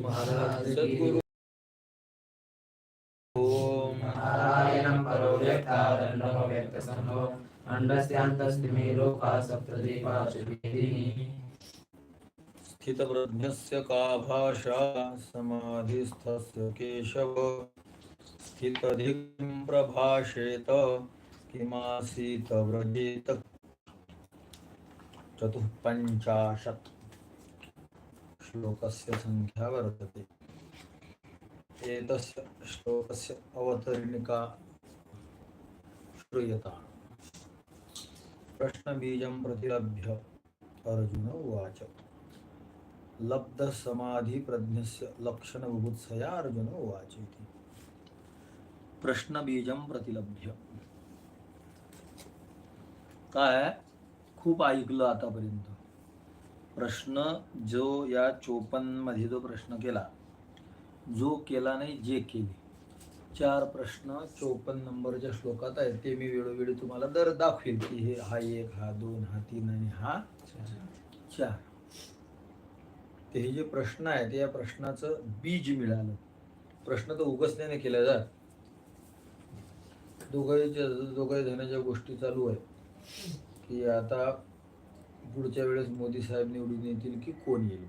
सद्गुरु ओम. नारायणं परो व्यक्तादण्डो व्यक्तसम्भो स्थितप्रज्ञस्य का भाषा समाधिस्थस्य केशव स्थितधिं प्रभाषेत किमासीत व्रजेत चतुःपञ्चाशत्। श्लोकस्य संख्या वर्तते। एतस्य श्लोकस्य अवतरणिका श्रूयता। प्रश्नबीजं प्रतिलभ्य अर्जुन उवाच। लब्धसमाधिप्रज्ञस्य लक्षणबुभुत्सया अर्जुन उवाच इति प्रश्नबीजं प्रतिलभ्य। काय? खूप ऐकलं आतापर्यंत. प्रश्न जो या चोपन्नमध्ये जो प्रश्न केला जो केला नाही जे केले. चार प्रश्न चोपन्न नंबरच्या श्लोकात आहेत ते मी वेळोवेळी तुम्हाला दर दाखवेल की हे हा एक हा दोन हा तीन आणि हा चार. ते हे जे प्रश्न आहेत या प्रश्नाचं बीज मिळालं. प्रश्न तर उगसण्याने केला जात दोघांच्या दोघाही धनाच्या गोष्टी चालू आहे की आता पुढच्या वेळेस मोदी साहेब निवडून येतील की कोण येईल?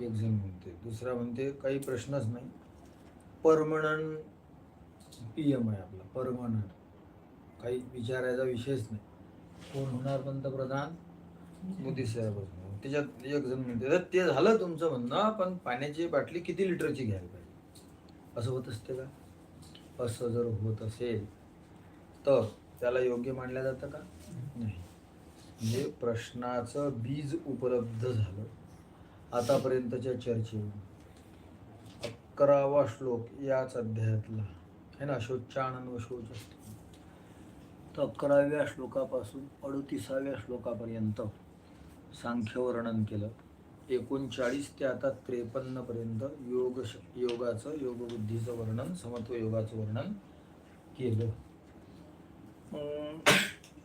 एक जण म्हणते दुसरा म्हणते काही प्रश्नच नाही. परमनंट पी एम आहे आपला परमनंट. काही विचारायचा विषयच नाही. कोण होणार पंतप्रधान? मोदी साहेबच त्याच्यात एक जण म्हणते "तर ते झालं तुमचं म्हणणं पण पाण्याची बाटली किती लिटरची घ्यायला पाहिजे? असं होत असते का? असं जर होत असेल तर त्याला योग्य मानलं जातं का? नाही. म्हणजे प्रश्नाचं बीज उपलब्ध झालं. आतापर्यंतच्या चर्चेवर अकरावा श्लोक याच अध्यायातला. है ना? शोचानंद व शोच असतो तर अकराव्या श्लोकापासून अडतीसाव्या श्लोकापर्यंत सांख्य वर्णन केलं. एकोणचाळीस ते आता त्रेपन्नपर्यंत योग योगाचं योगबुद्धीचं वर्णन समत्व योगाचं वर्णन केलं.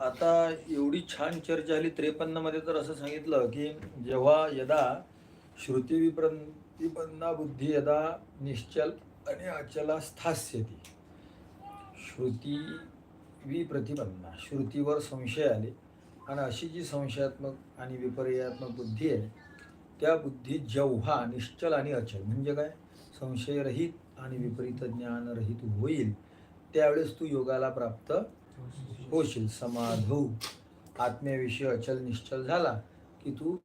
आता एवढी छान चर्चा झाली त्रेपन्नमध्ये तर असं सांगितलं की जेव्हा यदा श्रुती विप्रतिपन्ना बुद्धी यदा निश्चल आणि अचला स्थास्यती. श्रुती विप्रतिपन्ना श्रुतीवर संशय आले आणि अशी जी संशयात्मक आणि विपर्यात्मक बुद्धी आहे त्या बुद्धी जेव्हा निश्चल आणि अचल म्हणजे काय? संशयरहित आणि विपरीत ज्ञानरहित होईल त्यावेळेस तू योगाला प्राप्त होशील समाध होऊ. आत्म्याविषयी अचल निश्चल झाला की तू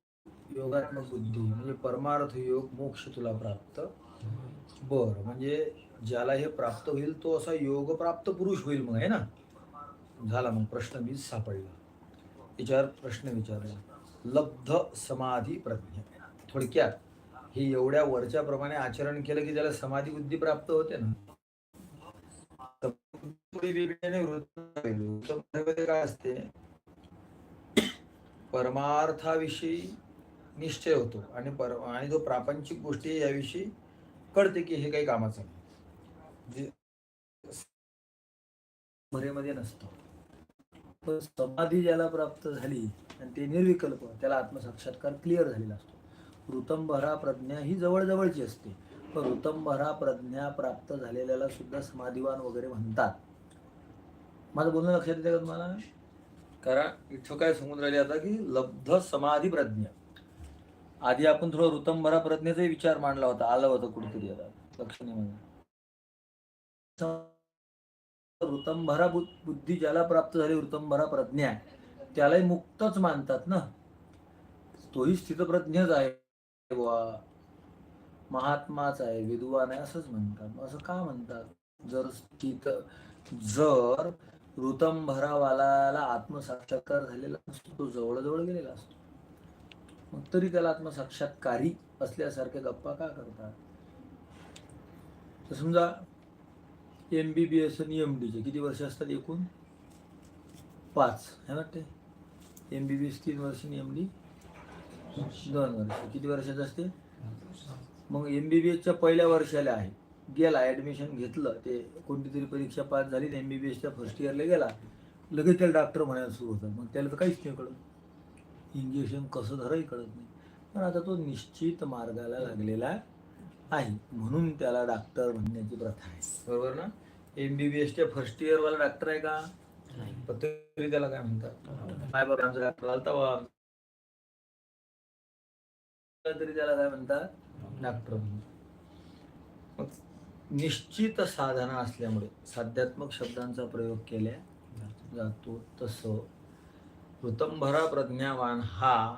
योगात्मक बुद्धी म्हणजे परमार्थ योग मोक्ष तुला प्राप्त. बर म्हणजे ज्याला हे प्राप्त होईल तो असा योग प्राप्त पुरुष होईल मग आहे ना? झाला मग प्रश्न मी सापडला. याच्यावर प्रश्न विचारला. लब्ध समाधी प्रज्ञा. थोडक्यात हे एवढ्या वरच्याप्रमाणे आचरण केलं की ज्याला समाधी बुद्धी प्राप्त होते ना? काय असते परमार्थाविषयी निश्चय होतो आणि पर आणि जो प्रापंचिक गोष्टी याविषयी कळते की हे काही कामाचं नाही. जे भरेमध्ये पण समाधी ज्याला प्राप्त झाली आणि ते निर्विकल्प त्याला आत्मसाक्षात्कार क्लिअर झालेला असतो. ऋतंभरा प्रज्ञा ही जवळजवळची असते. ऋतंभरा प्रज्ञा प्राप्त झालेल्याला सुद्धा समाधिवान वगैरे म्हणतात. माझं बोलणं लक्षात येते का तुम्हाला? कारण इथं काय समजून राहिले आता की लब्ध समाधी प्रज्ञ आधी आपण थोडं ऋतंभरा प्रज्ञेचाही विचार मांडला होता आलं होतं कुठेतरी आता. लक्ष नाही माझं. ऋतंभरा बुद्ध- बुद्धी ज्याला प्राप्त झाली ऋतंभरा प्रज्ञा त्यालाही मुक्तच मानतात ना. तोही स्थितप्रज्ञच आहे बुवा. महात्माच आहे विद्वान आहे असंच म्हणतात. असं का म्हणतात? जर स्थित जर ऋतंभरावाला आत्मसाक्षात्कार झालेला असतो तो जवळजवळ गेलेला असतो. मग तरी त्याला आत्मसाक्षात्कारी असल्यासारख्या गप्पा का करतात? तर समजा एम बी बी एस आणि एम डीचे किती वर्ष असतात एकूण? पाच हे वाटते एम बी बी एस तीन वर्ष आणि एम डी दोन वर्ष. किती वर्षाचं असते मग एम बी बी एसच्या पहिल्या वर्षाला आहे. गेला ॲडमिशन घेतलं ते कोणती तरी परीक्षा पास झाली एम बी बी एसच्या फर्स्ट इयरला गेला. लगेच त्याला डॉक्टर म्हणायला सुरू होतं. मग त्याला तर काहीच नाही कळत. इंजेक्शन कसं धरही कळत नाही. पण आता तो निश्चित मार्गाला लागलेला आहे. म्हणून त्याला डॉक्टर म्हणण्याची प्रथा आहे. बरोबर ना? एम बी बी एसच्या फर्स्ट इयरवाला डॉक्टर आहे का? तरी त्याला काय म्हणतात? काय बाबा आमचा डॉक्टर आलता तरी त्याला काय म्हणतात? नागप्रभ निश्चित साधना असल्यामुळे साध्यात्मक शब्दांचा प्रयोग केल्या जातो तसं. ऋतंभरा प्रज्ञावान हा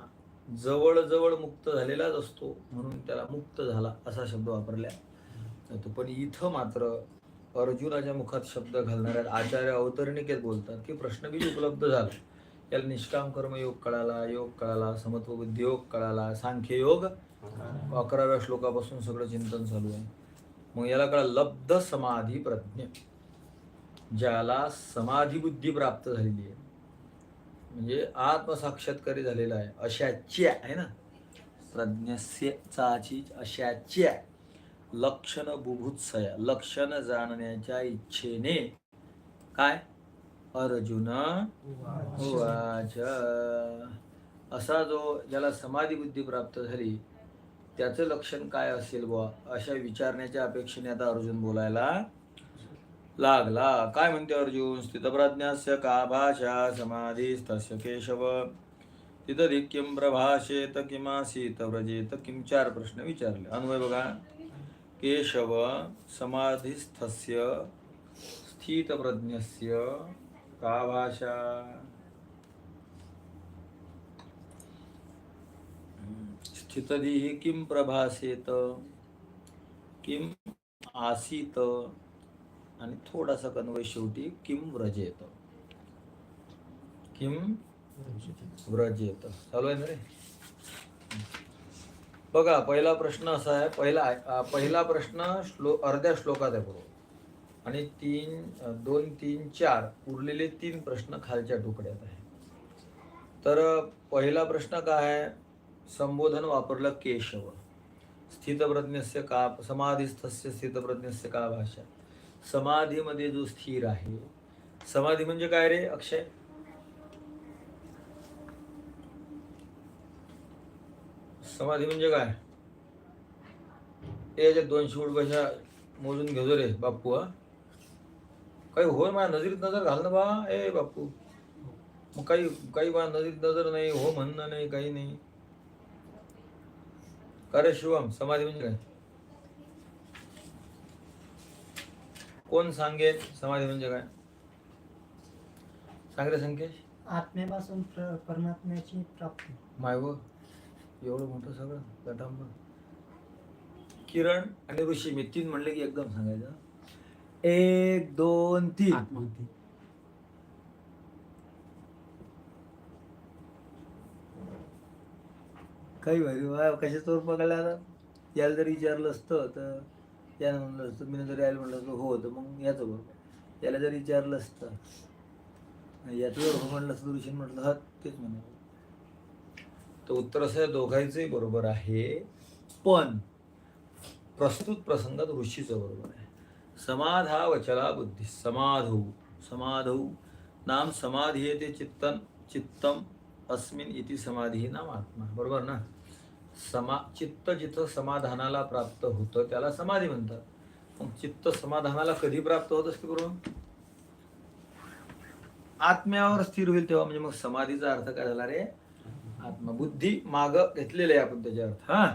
जवळजवळ मुक्त झालेलाच असतो म्हणून त्याला मुक्त झाला असा शब्द वापरला जातो. पण इथं मात्र अर्जुनाच्या मुखात शब्द घालणाऱ्या आचार्य अवतरणिकेत बोलतात की प्रश्नबीज उपलब्ध झाला? याला निष्काम कर्मयोग कळाला योग कळाला समत्व बुद्धी योग कळाला सांख्य योग. अकराव्या श्लोकापासून सगळं चिंतन चालू आहे. मग याला कळा लब्ध समाधी प्रज्ञ. ज्याला समाधी बुद्धी प्राप्त झालेली आहे. म्हणजे आत्मसाक्षात्कारी झालेला आहे. अशाची आहे ना. प्रज्ञस्य चाची आहे. लक्षण बुभुत्सया लक्षण जाणण्याच्या इच्छेने. काय? अर्जुन उवाच असा जो ज्याला समाधी बुद्धी प्राप्त झाली त्याचं लक्षण काय असेल बुवा? अशा विचारण्याच्या अपेक्षेने आता अर्जुन बोलायला लागला. काय म्हणते अर्जुन? स्थितप्रज्ञास्य का भाषा समाधीस्तस्य केशव? तिथं किम प्रभाषेत किमासीत व्रजेत? किं चार प्रश्न विचारले. अन्वय बघा. केशव समाधीस्थस्य स्थितप्रज्ञस्य का भाषा स्थितदी किं प्रभासेत? किं आसीत? आणि थोडासा कन्वय शेवटी किं व्रजेत? किं व्रजेत? चालू आहे ना रे? बघा पहिला प्रश्न असा आहे पहिला पहिला प्रश्न श्लो अर्ध्या श्लोकात आहे बरोबर. आणि तीन दोन तीन चार उरलेले तीन प्रश्न खालच्या तुकड्यात आहे तर पहिला प्रश्न काय आहे? संबोधन वापरलं केशव. स्थितप्रज्ञस्य का समाधीस्थस्य स्थितप्रज्ञस्य का भाषा? समाधीमध्ये जो स्थिर आहे समाधी म्हणजे काय रे अक्षय? समाधी म्हणजे काय? याच्यात दोनशे उठ कशा मोजून घेतो रे बाप्पू हा. काही होय माझ्या नजरीत नजर घाल ना बा. ए बाप्पू मग काही काही बा नजरीत नजर नाही हो म्हणणं नाही काही नाही. का रे शिवम समाधी म्हणजे काय? कोण सांगेल समाधी म्हणजे काय? सांग रे संकेश? आत्म्यापासून प्र- परमात्म्याची प्राप्ती. माय व एवढं मोठं सगळं गटांबर किरण आणि ऋषी मी तीन म्हणले की एकदम सांगायचं. एक दोन तीन. आत्महत्या काही भारी वा कशा चोर पकडला आता? याला जर विचारलं असतं तर यानं म्हणलं असतं मी जर यायला म्हणलं असतं हो तर मग याचं बरोबर याला जर विचारलं असतं याचं जर हो म्हणलं असतं ऋषी म्हटलं हा तेच म्हणाल तर उत्तर असं आहे, दोघांचंही बरोबर आहे. पण प्रस्तुत प्रसंगात ऋषीचं बरोबर आहे. समाधा वचला बुद्धी समाधौ समाधौ। नाम समाधीयते चित्तन चित्तम अस्मिन इति समाधी नाम आत्मा बरोबर ना? समा चित्त जिथं समाधानाला प्राप्त होतं त्याला समाधी म्हणतात. मग चित्त समाधानाला कधी प्राप्त होत असते बरोबर? आत्म्यावर स्थिर होईल तेव्हा म्हणजे मग समाधीचा अर्थ काय झाला रे? आत्मबुद्धी माग घेतलेले आहे आपण त्याचे अर्थ हा?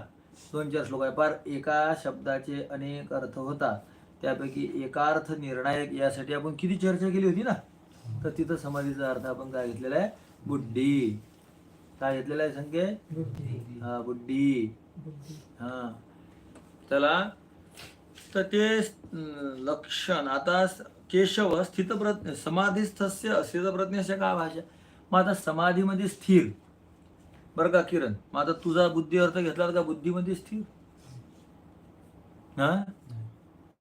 दोन चार श्लोक आहे. पार एका शब्दाचे अनेक अर्थ होतात. त्यापैकी एकार्थ निर्णायक यासाठी आपण किती चर्चा केली होती ना? तर तिथं समाधीचा अर्थ आपण काय घेतलेला आहे? बुद्धी. काय घेतलेला आहे संख्ये बुद्धी. हा बुद्धी. हा. त्याला तर ते लक्षण. आता केशव स्थितप्रज्ञ समाधीस्थस्य स्थितप्रज्ञस्य का भाषा मग आता समाधीमध्ये स्थिर. बरं का किरण? मग आता तुझा बुद्धी अर्थ घेतला का बुद्धीमध्ये स्थिर? हा?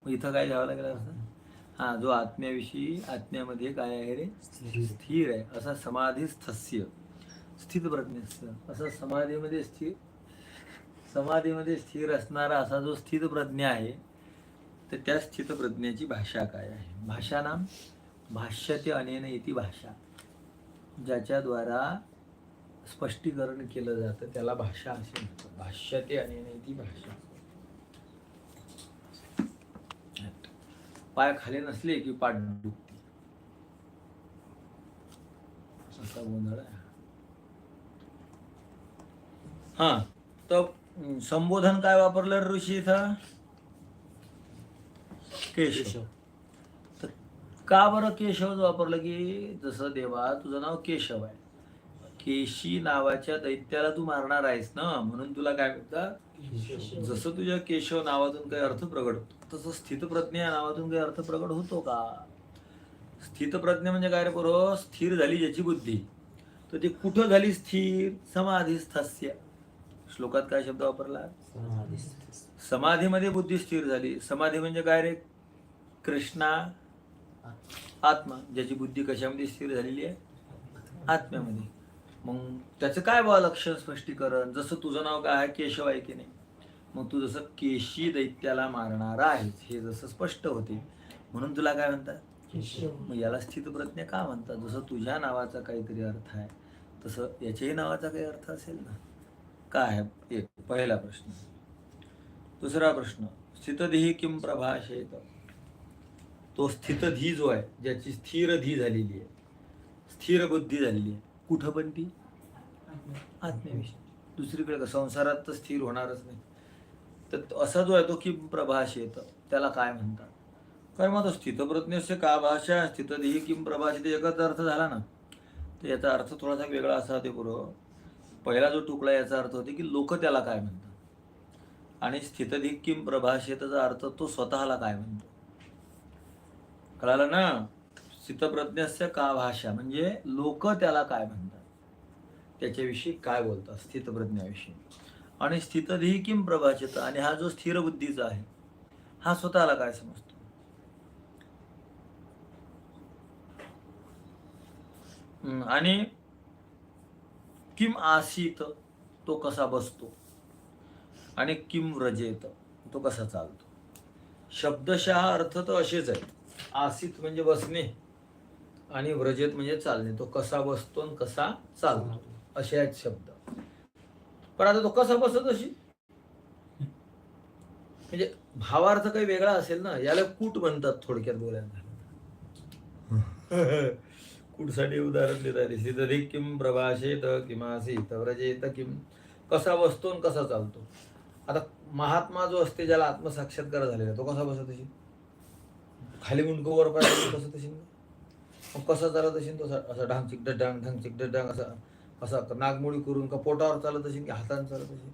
मग इथं काय घ्यावं लागेल असं? हा जो आत्म्याविषयी आत्म्यामध्ये काय आहे रे? स्थिर. आहे. असा समाधीस्थस्य स्थितप्रज्ञस्य असा समाधीमध्ये स्थिर समाधीमध्ये स्थिर असणारा असा जो स्थित प्रज्ञ आहे तर त्या स्थित प्रज्ञेची भाषा काय आहे? भाषा नाम भाष्यते अनेन इति भाषा. ज्याच्याद्वारा स्पष्टीकरण केलं जातं त्याला भाषा असे म्हणतात. भाष्यते अनेन इति भाषा. पाय खाली नसले की पाठ दुखते. असा गोंधळ आहे. हा तर संबोधन काय वापरलं ऋषी इथं? केशव. तर का बरं केशवच वापरलं की जसं देवा तुझं नाव केशव आहे. केशी नावाच्या दैत्याला तू मारणार आहेस ना? म्हणून तुला काय म्हणतात जसं तुझ्या केशव नावातून काही अर्थ प्रगट होतो तसं स्थितप्रज्ञ या नावातून काही अर्थ प्रगट होतो का? स्थितप्रज्ञ म्हणजे काय रे बरोबर स्थिर झाली ज्याची बुद्धी. तर ती कुठं झाली स्थिर? समाधीस्थस्य. श्लोकात काय शब्द वापरला? समाधीमध्ये बुद्धी स्थिर झाली. समाधी म्हणजे काय रे? कृष्णा आत्मा. ज्याची बुद्धी कशामध्ये स्थिर झालेली आहे? आत्म्यामध्ये. मग त्याचं काय बा लक्षण स्पष्टीकरण? जसं तुझं नाव काय आहे केशव आहे की नाही? मग तू जसं केशी दैत्याला मारणार आहेस हे जसं स्पष्ट होते. म्हणून तुला काय म्हणतात? मग याला स्थितप्रज्ञ का म्हणतात? जसं तुझ्या नावाचा काहीतरी अर्थ आहे तसं याच्याही नावाचा काही अर्थ असेल ना? काय एक पहिला प्रश्न. दुसरा प्रश्न. स्थितधी किम प्रभाषेत? तो स्थितधी जो आहे ज्याची स्थिर धी झालेली आहे. स्थिर बुद्धी झालेली आहे. कुठं पण ती? आत्म्याविषयी दुसरीकडे का संसारात तर स्थिर होणारच नाही. तर असा जो आहे तो किम प्रभाषेत त्याला काय म्हणतात? काय मग स्थितप्रज्ञस्य का भाषा स्थितधी किम प्रभाषित? एकच अर्थ झाला ना. तर याचा अर्थ थोडासा वेगळा असा होते बरोबर पहिला जो तुकडा याचा अर्थ होते की लोक त्याला काय म्हणतात? आणि स्थितधी किम प्रभाषेतचा अर्थ तो स्वतःला काय म्हणतो? कळालं ना? स्थितप्रज्ञस्य का भाषा? म्हणजे लोक त्याला काय म्हणतात? त्याच्याविषयी काय बोलतात? स्थितप्रज्ञाविषयी आणि स्थितधी किम प्रभाचित आणि हा जो स्थिर बुद्धीचा आहे हा स्वतःला काय समजतो? आणि किम आसीत तो कसा बसतो? आणि किम व्रजेत तो कसा चालतो? शब्दशः अर्थ तर असेच आहे आसीत म्हणजे बसणे. आणि व्रजेत म्हणजे चालणे. तो कसा बसतो आणि कसा चालतो. असे आहेत शब्द. पण आता तो कसा बसत अशी म्हणजे भावार्थ काही वेगळा असेल ना याला कूट म्हणतात थोडक्यात बोलायला. कुठसाठी उदाहरण देतात. सिद्धी किम प्रभाषेत किमासीत व्रजेत किम कसा बसतो आणि कसा चालतो. आता महात्मा जो असते ज्याला आत्मसाक्षात्कार झालेला तो कसा बसत असेल खाली मुंडको वर पाहिजे कसं तशी? मग कसा चालत असेल तो असा- असा ढांग चिकड डांग ढांग चिकड डांग असा असा नागमोडी करून का पोटावर चालत असेल की हाताने चालत असेल?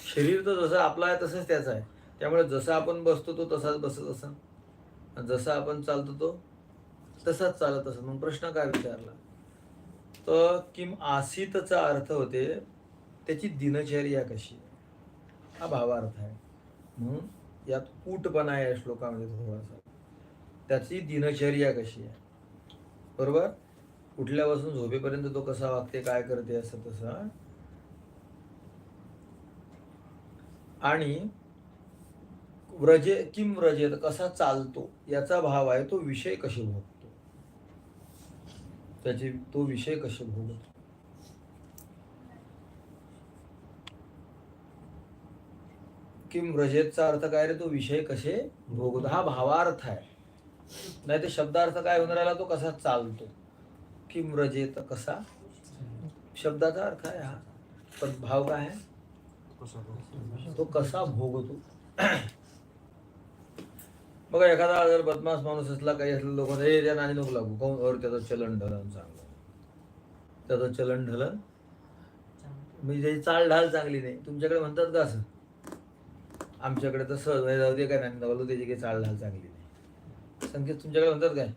शरीर तर जसं आपलं आहे तसंच त्याचं आहे. त्यामुळे जसं आपण बसतो तो तसाच बसत असा जसा जसं आपण चालतो तो तसाच चालत असत मग प्रश्न काय विचारला? तर किम आसितचा अर्थ होते त्याची दिनचर्या कशी? आहे हा भावार्थ आहे. म्हणून यात कूटपणा आहे या श्लोकामध्ये थोडासा. त्याची दिनचर्या कशी आहे? बरोबर? उठल्यापासून झोपेपर्यंत तो कसा वागते काय करते असं तसं आणि व्रजे किम व्रजेत कसा चालतो याचा भाव आहे तो विषय कसे भोगतो? त्याचे तो विषय कसे भोगतो? किम व्रजेतचा अर्थ काय रे? तो विषय कसे भोगतो. हा भावार्थ आहे. नाही तर शब्दार्थ काय होऊन राहिला? तो कसा चालतो? किम व्रजेत कसा? शब्दाचा अर्थ आहे हा. पण भाव काय आहे? तो कसा भोगतो? बघा एखादा जर बदमाश माणूस असला काही असलं लोक हे त्या नाणी नको लागू काऊन और त्याचं चलन ढलन चांगलं. त्याचं चलन ढलन? म्हणजे त्याची चाल ढाल चांगली नाही. तुमच्याकडे म्हणतात का असं? आमच्याकडे तर सहज म्हणजे जाऊ दे काय नाही त्याची काही चाल ढाल चांगली संकेत तुमच्याकडे म्हणतात काय?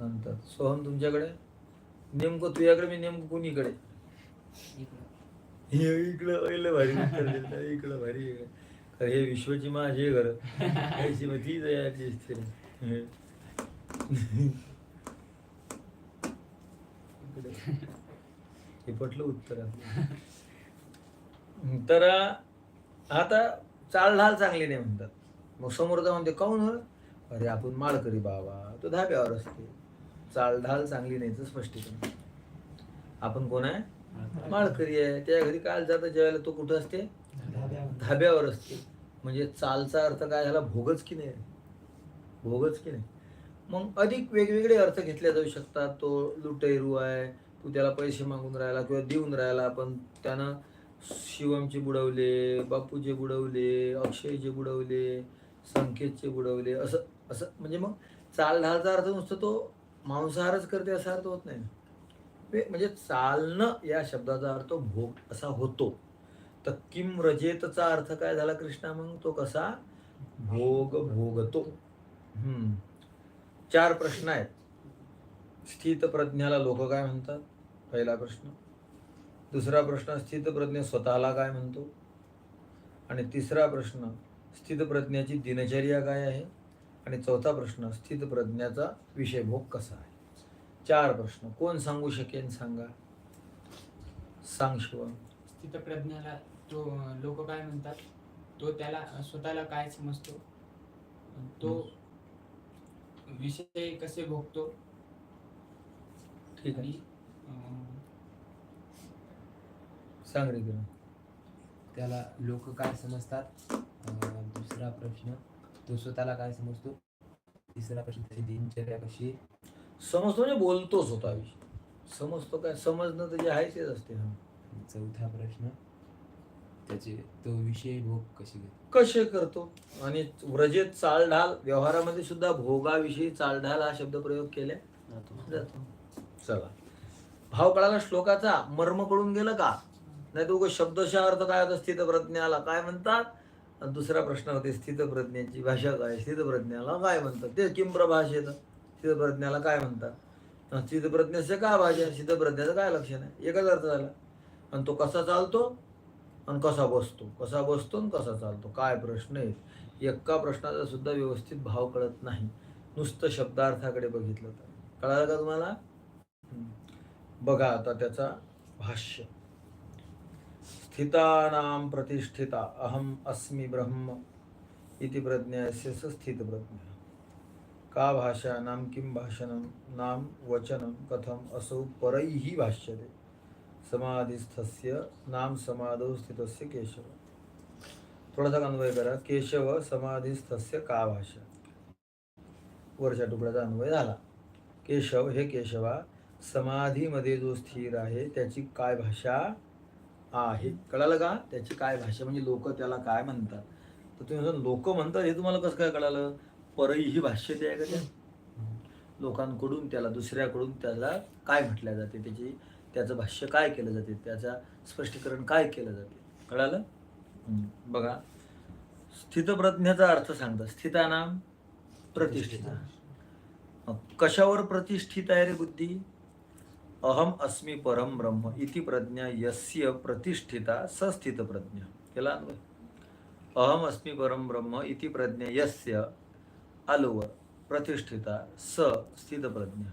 म्हणतात. सोहम तुमच्याकडे? नेमकं तुझ्याकडे मी नेमकं कुणीकडे? हे इकडं पहिलं भारी उत्तर दिलं, इकडं भारी इकडं. खरं हे विश्वची हे घर याची मग तीच आहे याची स्त्री हे पटलं उत्तर तर आता चालढाल चांगली नाही म्हणतात. मग समोरचा म्हणते काऊन हो अरे आपण माळकरी बाबा तो धाब्यावर असते. चालढाल चांगली नाही तर स्पष्टीकरण. आपण कोण आहे? माळकरी. आहे. त्या घरी काय जातं जेवायला तो कुठं असते? धाब्यावर. धाब्यावर असते. म्हणजे चालचा अर्थ काय झाला? भोगच की नाही? भोगच की नाही? मग अधिक वेगवेगळे अर्थ घेतले जाऊ शकतात. तो लुटेरू आहे तू त्याला पैसे मागून राहिला किंवा देऊन राहिला. पण त्यानं शिवमचे बुडवले बापूचे बुडवले अक्षयचे बुडवले संकेतचे बुडवले असं असं म्हणजे मग चालढालचा अर्थ नुसतं तो मांसाहारच करते असा अर्थ होत नाही. म्हणजे चालणं या शब्दाचा अर्थ भोग असा होतो. तर किम रजेतचा अर्थ काय झाला कृष्णा मग? तो कसा? भोग भोगतो. हम्म. चार प्रश्न आहेत. स्थित प्रज्ञाला लोक काय म्हणतात? पहिला प्रश्न. दुसरा प्रश्न स्थित प्रज्ञ स्वतःला काय म्हणतो? आणि तिसरा प्रश्न स्थित प्रज्ञाची दिनचर्या काय आहे? आणि चौथा प्रश्न स्थित प्रज्ञाचा विषय भोग कसा आहे? चार प्रश्न. कोण सांगू शकेन? सांगा. सांग शिवम. स्थितप्रज्ञाला तो लोक काय म्हणतात? तो त्याला स्वतःला काय समजतो? तो विषय कसे भोगतो? ठीक आहे. सांग रे त्याला लोक काय समजतात? दुसरा प्रश्न. तो स्वतःला काय समजतो? तिसरा प्रश्न त्याची दिनचर्या कशी? समजतो म्हणजे बोलतोच होता विषय समजतो काय? समजणं तर जे आहे तेच असते हा. आणि चौथा प्रश्न त्याचे तो विषय भोग कशी घेतो? कसे करतो? आणि व्रजेत चालढाल व्यवहारामध्ये सुद्धा भोगाविषयी चालढाल हा शब्द प्रयोग केला जातो. चला. भाव कळाला श्लोकाचा? मर्म कळून गेलं का? नाही तो शब्दशः अर्थ काय होता? स्थितप्रज्ञाला. काय म्हणतात? आणि दुसरा प्रश्न होते स्थितप्रज्ञेची भाषा काय? स्थितप्रज्ञाला काय म्हणतात? ते किम प्रभाषेत स्थितप्रज्ञाला काय म्हणतात? स्थितप्रज्ञेचं स्थितप्रज्ञाचं काय भाषा? स्थितप्रज्ञाचं काय लक्षण आहे? एकच अर्थ झाला. आणि तो कसा चालतो? आणि कसा बसतो? कसा बसतो आणि कसा चालतो? काय प्रश्न आहे एका प्रश्नाचा सुद्धा व्यवस्थित भाव कळत नाही. नुसतं शब्दार्थाकडे बघितलं तर. कळालं का तुम्हाला? बघा आता त्याचा भाष्य. स्थितानां प्रतिष्ठिता अहम अस्मि ब्रह्म इति प्रज्ञास्य स स्थितप्रज्ञः का भाषा नाम किं भाषणं नाम वचनं कथम असौ परैः भाष्यते। समाधिस्थस्य नाम समाधौ स्थितस्य केशव। थोडासा अन्वय करा केशव समाधिस्थस्य का भाषा? वरच्या तुकड्याचा अन्वय झाला। केशव हे केशवा समाधीमध्ये जो स्थिर आहे त्याची काय भाषा? आहे कळालं का? त्याची काय भाषा? म्हणजे लोक त्याला काय म्हणतात? तर तुम्ही लोक म्हणतात हे तुम्हाला कसं काय कळालं? परई ही भाष्य ते आहे का त्या लोकांकडून त्याला दुसऱ्याकडून त्याला काय म्हटल्या जाते? त्याची त्याचं भाष्य काय केलं जाते? त्याचं स्पष्टीकरण काय केलं जाते? कळालं? बघा. स्थितप्रज्ञाचा अर्थ सांगतात. स्थितानाम प्रतिष्ठिता. कशावर प्रतिष्ठित आहे रे बुद्धी? अहम अस्मि परम ब्रह्म इति प्रज्ञा यस्य प्रतिष्ठिता सस्थित प्रज्ञा केला अन्वय? अहम अस्मि परम ब्रह्म इति प्रज्ञा यस्य आलोवर प्रतिष्ठिता स स्थित प्रज्ञा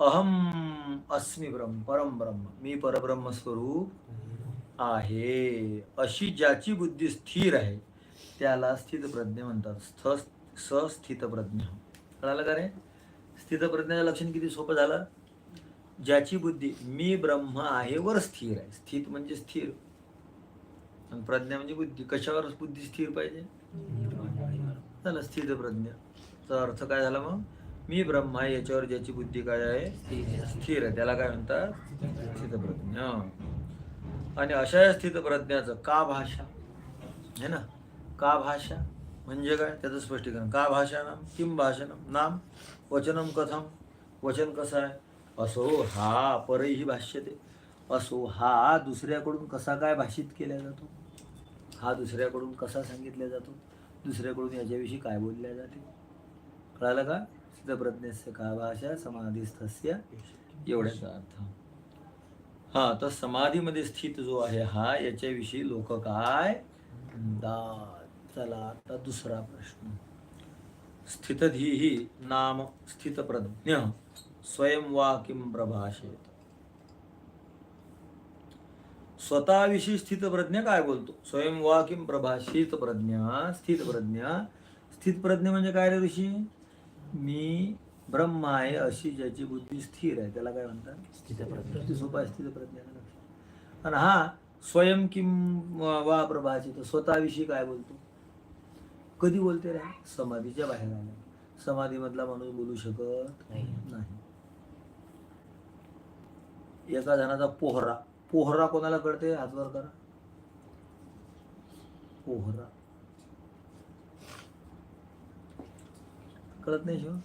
अहम अस्मि ब्रह्म परम ब्रह्म। मी परब्रह्म स्वरूप आहे। अशी ज्याची बुद्धी स्थिर आहे त्याला स्थित प्रज्ञा म्हणतात। स्थ स स्थित प्रज्ञा कळालं का रे? स्थित प्रज्ञाचं लक्षण किती सोपं झालं? ज्याची बुद्धी मी ब्रह्म आहे वर स्थिर आहे. स्थित म्हणजे स्थिर. आणि प्रज्ञा म्हणजे बुद्धी. कशावर बुद्धी स्थिर पाहिजे? झालं स्थित प्रज्ञा. अर्थ काय झाला मग? मी ब्रह्म आहे याच्यावर ज्याची बुद्धी काय आहे? स्थिर आहे. त्याला काय म्हणतात? स्थित प्रज्ञा. आणि अशा या स्थित प्रज्ञाचं का भाषा? है ना? का भाषा? म्हणजे काय? त्याचं स्पष्टीकरण. का भाषा नाम? किम भाषणम नाम? वचनम कथम? वचन कसं आहे? असो हा परही भाष्यते असो हा दुसऱ्याकडून कसा काय भाषित केला जातो? हा दुसऱ्याकडून कसा सांगितला जातो? दुसऱ्याकडून याच्याविषयी काय बोलल्या जाते? कळालं का? सिद्धप्रज्ञस्य का भाषा समाधीस्थस्य एवढ्याचा अर्थ हा तर समाधीमध्ये स्थित जो आहे हा याच्याविषयी लोक काय चला आता दुसरा प्रश्न. स्थितधीही नाम स्थितप्रज्ञ. स्वयं वा किं प्रभाषेत. स्वतःविषयी स्थितप्रज्ञ काय बोलतो? स्वयं वा किं प्रभाषित प्रज्ञा स्थितप्रज्ञा स्थितप्रज्ञ म्हणजे काय रे ऋषी? मी ब्रह्म आहे अशी ज्याची बुद्धी स्थिर आहे. त्याला काय म्हणतात? स्थितप्रज्ञ. सोपा स्थितप्रज्ञा आणि हा स्वयं किम वा प्रभाषित स्वतःविषयी काय बोलतो? कधी बोलते रे? समाधीच्या बाहेर आल्या समाधीमधला माणूस बोलू शकत नाही. एका जणाचा पोहरा. पोहरा कोणाला कळते? हातवर करा. पोहरा. कळत नाही शिव?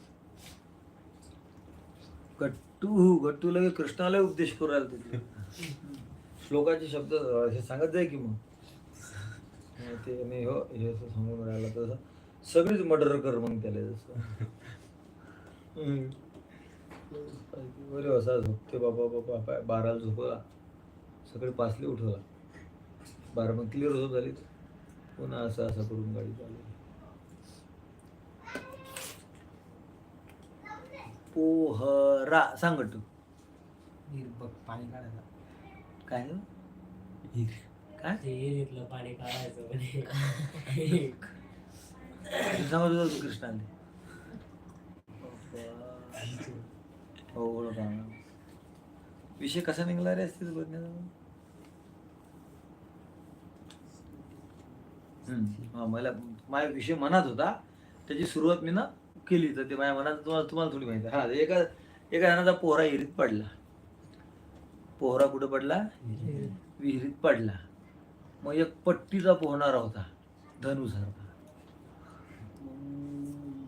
गट्टू गट्टू लगे कृष्णाला उपदेश करायला तिथे श्लोकाचे शब्द हे सांगत जाय की मग? ते नाही हो हे असं सांगून राहिला तसं सगळीच मर्डर कर मग त्याला जसं. बरे असा झोपते बाबा बाबा बाराला झोपला. सकाळी पाचले उठवला बारा मग क्लिअर झोप झाली. पुन्हा असं असं करून गाडी चालू पोहरा. सांग तू. बघ पाणी काढायला. काय? काय? ते विहिरीतलं पाणी काढायचं म्हणे. सांगत होता हो विषय कसा निघाला रे असतील बघण्याचा? मला माझा विषय मनात होता. त्याची सुरुवात मी ना केली तर ते माझ्या मनात तुम्हाला तुम्हाला थोडी माहिती हा एका एका जणाचा पोहरा हिरीत पडला. पोहरा कुठं पडला? विहिरीत पडला. मग एक पट्टीचा पोहणारा होता धनुसारखा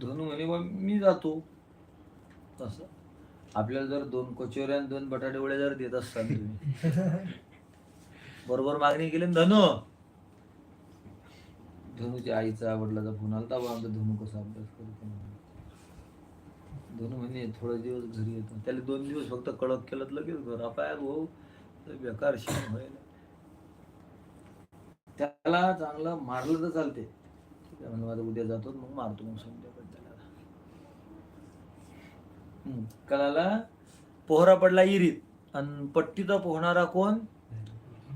धनु म्हणे मग मी जातो. असं. आपल्याला जर दोन कचोऱ्या आणि दोन बटाटे वडे जर देत असताल तुम्ही. बरोबर मागणी केली ना धनु. धनुच्या आईचा वडिलाचा फोन आला बा आमचा धनु कसा अभ्यास करतो. धनु म्हणे थोडे दिवस घरी येतो. त्याला दोन दिवस फक्त कळक केलं तर लगेच घर अपाय भाऊ बेकार शिकून व्हायला त्याला चांगलं मारलं तर चालते म्हणजे माझं उद्या जातो मग मारतो मग संध्याकाळी. कळाला? पोहरा पडला इरीत. आणि पट्टीचा पोहणारा कोण?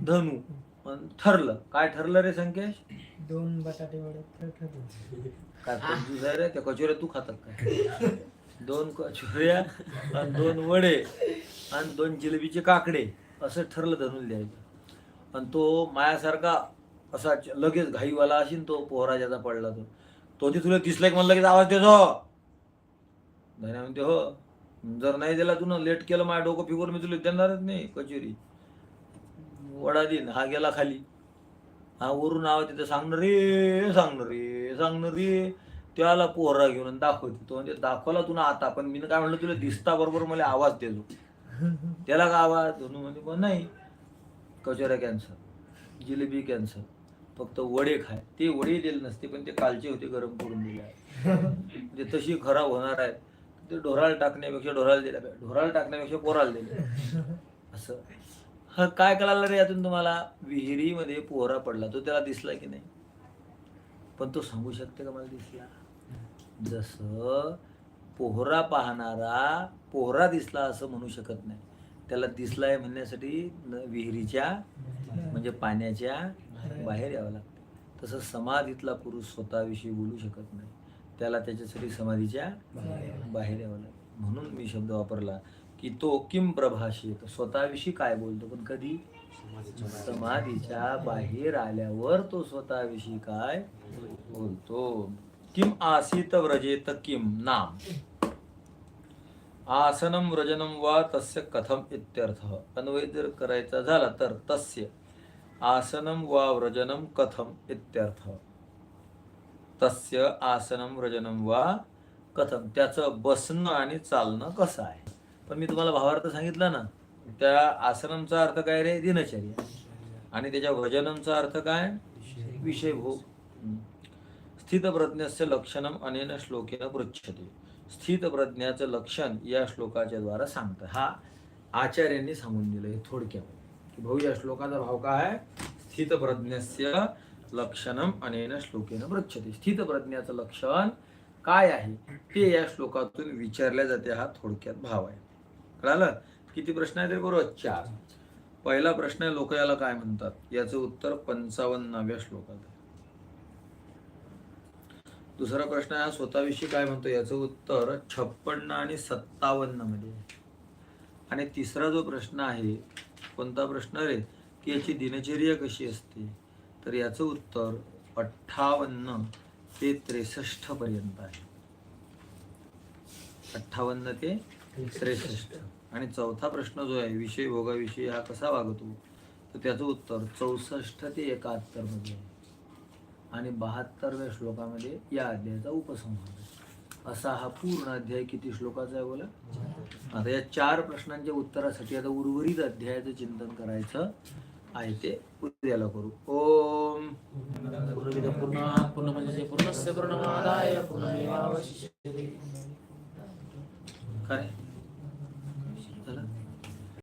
धनु. पण ठरलं. काय ठरलं रे संकेश? दोन बटाटे वडे. काय आहे रे? त्या कचोऱ्या तू खातात काय? दोन कचोऱ्या आणि दोन वडे आणि दोन जिलेबीचे काकडे. असं ठरलं धरून द्यायचं. आणि तो मायासारखा असा लगेच घाईवाला असेल तो पोहरा ज्याचा पडला तो. तो ते तुला दिसला की मला लगेच आवाज देतो? धन्या म्हणते हो. जर नाही दिला तू लेट केलं माझ्या डोकं फिगोर मी तुला देणारच नाही कचेरी. वडा देईन हा गेला खाली. हा वरून आवाज तिथं सांगणार रे सांगणार रे सांगणार रे. त्याला पोहरा घेऊन दाखवते. तो म्हणजे दाखवला तुला आता पण मी काय म्हणलं तुला दिसता बरोबर मला आवाज देतो. त्याला का आवाज? धनु म्हणजे पण नाही. कचोऱ्या कॅन्सर जिलेबी कॅन्सर फक्त वडे खाय. ते वडे दिले नसते पण ते कालचे होते गरम करून दिले. म्हणजे तशी खराब होणार आहे. ते ढोराला टाकण्यापेक्षा ढोराला दिला पाहिजे. ढोराला टाकण्यापेक्षा पोराला दिले असं. हा काय कळालं रे यातून तुम्हाला? विहिरीमध्ये पोहरा पडला. तो त्याला दिसला की नाही? पण तो सांगू शकते का मला दिसला? जसं पोहरा पाहणारा पोहरा दिसला असं म्हणू शकत नाही. त्याला दिसलाय म्हणण्यासाठी न- विहिरीच्या म्हणजे पाण्याच्या बाहेर यावं लागतं. तसं समाधीतला पुरुष स्वतःविषयी बोलू शकत नाही. त्याला त्याच्यासाठी समाधीच्या बाहेर. यावं लागतं म्हणून मी शब्द वापरला की तो किम प्रभाषित स्वतःविषयी काय बोलतो? पण कधी? समाधीच्या बाहेर. आल्यावर तो स्वतःविषयी काय बोलतो? किम आसीत व्रजेत किम नाम? आसनम व्रजनम वा तस्य कथम इत्यर्थ. अन्वय जर करायचा झाला तर तस्य. आसनम वा व्रजनम कथम इत्यर्थ. तस्य आसनम व्रजनम वा कथम त्याचं बसणं आणि चालणं कसं आहे? पण मी तुम्हाला भावार्थ सांगितला ना त्या आसनमचा अर्थ काय रे? दिनचर्या. आणि त्याच्या व्रजनमचा अर्थ काय? विषय भोग स्थितप्रज्ञस्य लक्षणम अनेन श्लोकेन पृच्छते. स्थितप्रज्ञाचं लक्षण या श्लोकाच्या द्वारा सांगतं. हा आचार्यांनी सांगून दिलं हे थोडक्यामध्ये. की भाऊ या श्लोकाचा भाव काय? आहे स्थितप्रज्ञस्य लक्षणम अनेन श्लोकेन पृच्छते. स्थितप्रज्ञाचं लक्षण काय आहे? ते या श्लोकातून विचारल्या जाते हा थोडक्यात भाव आहे. कळालं? किती प्रश्न आहे ते बरोबर चार. पहिला प्रश्न आहे लोक याला काय म्हणतात? याचं उत्तर पंचावन्नाव्या श्लोकात आहे. दुसरा प्रश्न आहे हा स्वतःविषयी काय म्हणतो? याचं उत्तर छप्पन्न आणि सत्तावन्नमध्ये आहे. आणि तिसरा जो प्रश्न आहे कोणता प्रश्न रे? की याची दिनचर्या कशी असते? तर याचं उत्तर अठ्ठावन्न ते त्रेसष्ट पर्यंत आहे. अठ्ठावन्न ते त्रेसष्ट आणि चौथा प्रश्न जो आहे विषय भोगाविषयी हा कसा वागतो? तर त्याचं उत्तर चौसष्ट ते एकाहत्तरमध्ये आहे. आणि बहात्तरव्या श्लोकामध्ये या अध्यायाचा उपसंहार आहे. असा हा पूर्ण अध्याय किती श्लोकाचा आहे बोला? आता या चार प्रश्नांच्या उत्तरासाठी आता उर्वरित अध्यायाचं चिंतन करायचं. అయితే ఉదయలగురు. ఓం. పూర్విద పూర్ణ పూర్ణమంజసే పూర్ణస్య పూర్ణమాదాయ పూర్ణమేవాశిష్యతి కరెక్ట్.